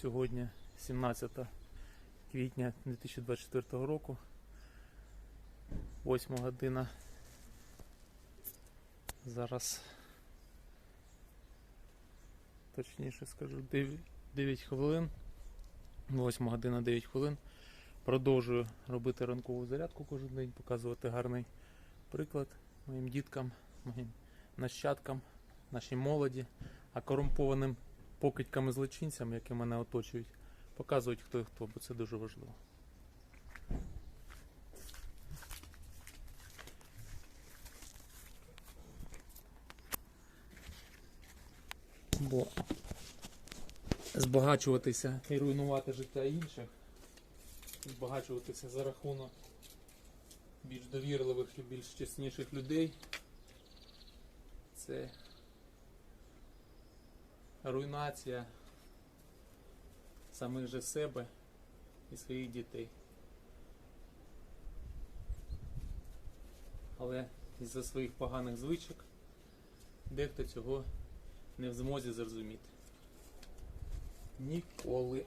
Сьогодні 17 квітня 2024 року. 8 година. Зараз точніше скажу 9, 9 хвилин. 8 година 9 хвилин. Продовжую робити ранкову зарядку кожен день, показувати гарний приклад моїм діткам, моїм нащадкам, нашій молоді, а корумпованим покидькам і злочинцям, які мене оточують, показують хто і хто, бо це дуже важливо. Бо збагачуватися і руйнувати життя інших, збагачуватися за рахунок більш довірливих і більш чесніших людей. Це руйнація самих же себе і своїх дітей. Але із-за своїх поганих звичок дехто цього не в змозі зрозуміти. Ніколи.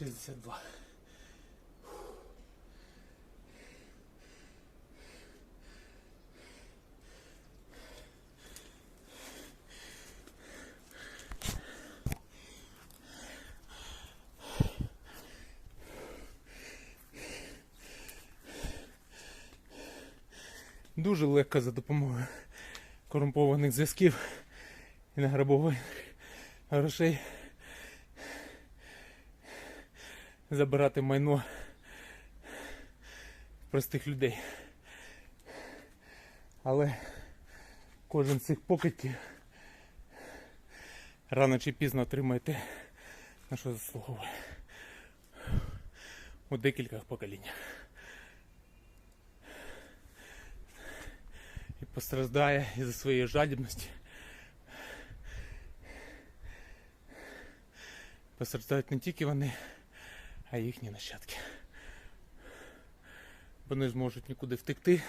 Шістдесят два. Дуже легко за допомогою корумпованих зв'язків і награбованих грошей забирати майно простих людей. Але кожен з цих покидьків рано чи пізно отримає те, на що заслуговує. У декількох поколіннях. І постраждає із-за своєї жадібності. Постраждають не тільки вони, а їхні нащадки. Бо не зможуть нікуди втекти,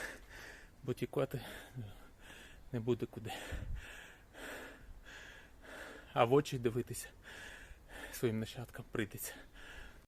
бо тікати не буде куди. А в очі дивитися своїм нащадкам прийдеться.